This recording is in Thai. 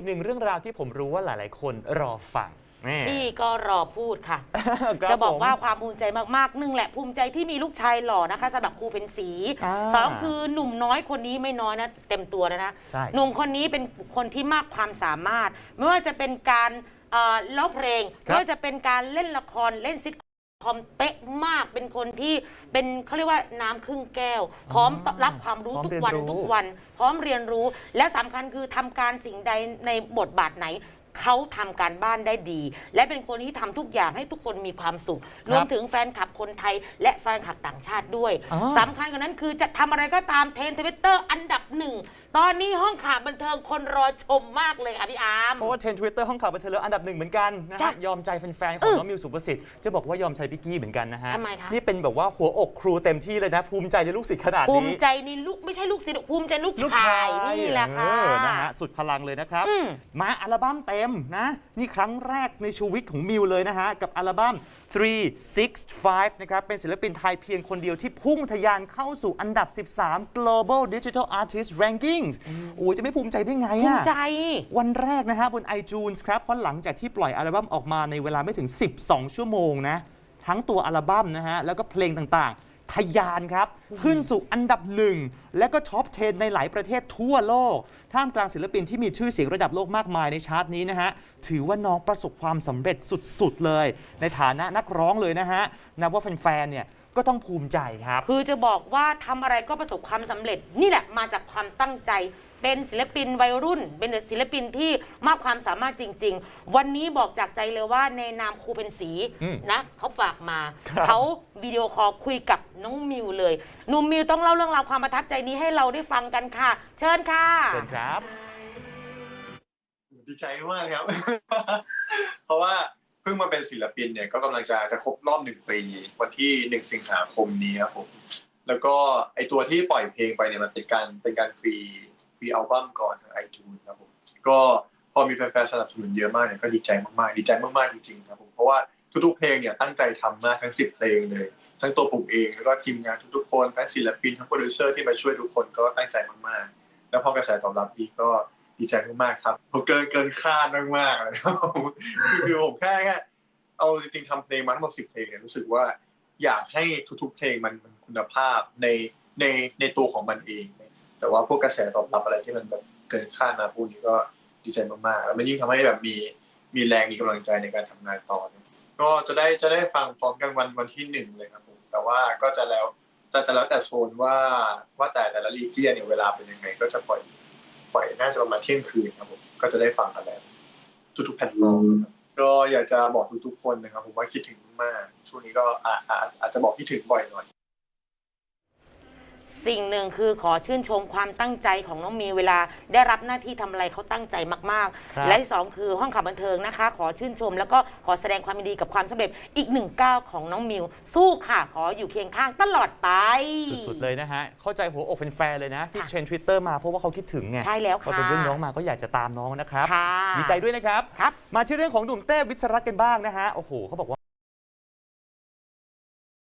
อีกหนึ่งเรื่องราวที่ผมรู้ว่าหลาย ๆ คนรอฟังแม่พี่ก็รอพูดค่ะ ครับจะบอกผม ว่าความภูมิใจมากๆหนึ่งแหละภูมิใจที่มีลูกชายหล่อนะคะสำหรับครูเป็นสีอ่าสองคือหนุ่มน้อยคนนี้ไม่น้อยนะเต็มตัวแล้วนะใช่ หนุ่มคนนี้เป็นคนที่มากความสามารถ ไม่ว่าจะเป็นการเอ่อร้องเพลงครับไม่ว่าจะเป็นการเล่นละครเล่นซิท คอมเป๊ะมากเป็นคนที่เป็นเขาเรียกว่าน้ำครึ่งแก้ว พร้อมรับความรู้พร้อมทุกวันเรียนรู้ ทุกวัน พร้อมเรียนรู้และสำคัญคือทำการสิ่งใดในบทบาทไหน เขาทำการบ้านได้ดี และเป็นคนที่ทำทุกอย่างให้ทุกคนมีความสุข รวมถึงแฟนคลับคนไทย และแฟนคลับต่างชาติด้วยอ๋อสำคัญกว่านั้นคือจะทำอะไรก็ตามเทรนทวิตเตอร์อันดับหนึ่ง ตอนนี้ห้องข่าวบันเทิงคนรอชมมากเลยค่ะพี่อาร์มเพราะว่าเทรนทวิตเตอร์ห้องข่าวบันเทิงแล้วอันดับหนึ่งเหมือนกันนะจ้ะฮะยอมใจแฟนๆขเอองอน้องมิวสุประสิทธิ์จะบอกว่ายอมใจพี่กี้เหมือนกันนะฮะทำไมคะนี่เป็นแบบว่าหัวอกครูเต็มที่เลยนะภูมิใจในลูกศิษย์ขนาดภูมินี้ใจในลูกไม่ใช่ลูกศิษย์ภูมิใจลูกลูกชาชายยนี่แหละค่ะเออนะฮะสุดพลังเลยนะครับอืมมาอัลบั้มเต็มนะ นี่ครั้งแรกในชีวิตของมิวเลยนะฮะ กับอัลบั้ม 365 นะครับ เป็นศิลปินไทยเพียงคนเดียวที่พุ่งทะยานเข้าสู่อันดับ 13 Global Digital Artist Rankings โอ้ยจะไม่ภูมิใจได้ไงภูอะมิใจ วันแรกนะฮะบน iTunes ครับเพราะหลังจากที่ปล่อยอัลบั้มออกมาในเวลาไม่ถึง 12 ชั่วโมงนะ ทั้งตัวอัลบั้มนะฮะแล้วก็เพลงต่างๆ ทะยานครับ ขึ้นสู่อันดับหนึ่ง และก็ท็อป 10 ในหลายประเทศทั่วโลก ท่ามกลางศิลปินที่มีชื่อเสียงระดับโลกมากมายในชาร์ตนี้นะฮะ ถือว่าน้องประสบความสำเร็จสุดๆเลย ในฐานะนักร้องเลยนะฮะนับว่าแฟนๆเนี่ย ก็ต้องภูมิใจครับ คือจะบอกว่าทำอะไรก็ประสบความสำเร็จ นี่แหละมาจากความตั้งใจ เป็นศิลปินวัยรุ่น เป็นศิลปินที่มากความสามารถจริง ๆ วันนี้บอกจากใจเลยว่าในนามครูเป็นสีอืมนะเขาฝากมา ครับ เขาวิดีโอคอลคุยกับน้องมิวเลยหนุ่มมิวต้องเล่าเรื่องราวความประทับใจนี้ให้เราได้ฟังกันค่ะ เชิญค่ะ เชิญครับ ดีใจมากครับ เพราะว่าเพิ่ง มาเป็นศิลปินเนี่ยก็กำลังจะจะครบรอบหนึ่งปีวันที่หนึ่งสิงหาคมนี้ครับผมแล้วก็ไอตัวที่ปล่อยเพลงไปเนี่ยมันเป็นการเป็นการฟรีฟรีอัลบั้มก่อนทางไอจูนครับผมก็พอมีแฟนๆสนับสนุนเยอะมากเนี่ยก็ดีใจมากๆ ดีใจมากๆจริงๆครับผมเพราะว่าทุกๆเพลงเนี่ยตั้งใจทำมากทั้งสิบเพลงเลย ทั้งตัวผมเองแล้วก็ทีมงานทุกๆคนทั้งศิลปินทั้งโปรดิวเซอร์ที่มาช่วยทุกคนก็ตั้งใจมากๆ แล้วพอกระแสตอบรับดีก็ดีใจมากๆครับผมเกินเกินคาดมากๆเลยครับผมคือผมแค่แค่ เอาจริงๆทำเพลงมาทั้งหมดสิบเพลงเนี่ยรู้สึกว่าอยากให้ทุกๆเพลงมันมันคุณภาพในในในตัวของมันเอง แต่ว่าพวกกระแสตอบรับอะไรที่มันแบบเกินคาดมาพวกนี้ก็ดีใจมากๆ แล้วมันยิ่งทำให้แบบมีมีแรงมีกำลังใจในการทำงานต่อเนี่ยก็จะได้จะได้ฟังพร้อมกันวันวันที่หนึ่งเลยครับผมแต่ว่าก็จะแล้วจะจะแล้วแต่โซนว่าว่าแต่แต่ละรีเจียนเนี่ยเวลาเป็นยังไง ก็จะปล่อยปล่อยน่าจะประมาณเที่ยงคืนครับผมก็จะได้ฟังกันแล้วทุกๆแพลตฟอร์มครับ ก็อยากจะบอกทุกๆคนนะครับ ผมว่าคิดถึงมาก ช่วงนี้ก็อาอาอาอาจจะบอกคิดถึงบ่อยหน่อย สิ่งหนึ่งคือขอชื่นชมความตั้งใจของน้องมีเวลา ได้รับหน้าที่ทำอะไรเขาตั้งใจมากครับ ๆ และที่สองคือห้องข่าวบันเทิงนะคะ ขอชื่นชม แล้วก็ขอแสดงความยินดีกับความสำเร็จอีกหนึ่งก้าวของน้องมิว สู้ค่ะขออยู่เคียงข้างตลอดไป สุดๆเลยนะฮะ เข้าใจหัวอกแฟนๆเลยนะ ที่ค่ะ เทรนทวิตเตอร์มาเพราะว่าเขาคิดถึงไงใช่แล้วพอค่ะเป็นเรื่องน้องมาก็อยากจะตามน้องนะครับค่ะดีใจด้วยนะครับ ครับ มาที่เรื่องของหนุ่มเต้วิศรัตน์กันบ้างนะฮะ โอ้โหเขาบอกว่า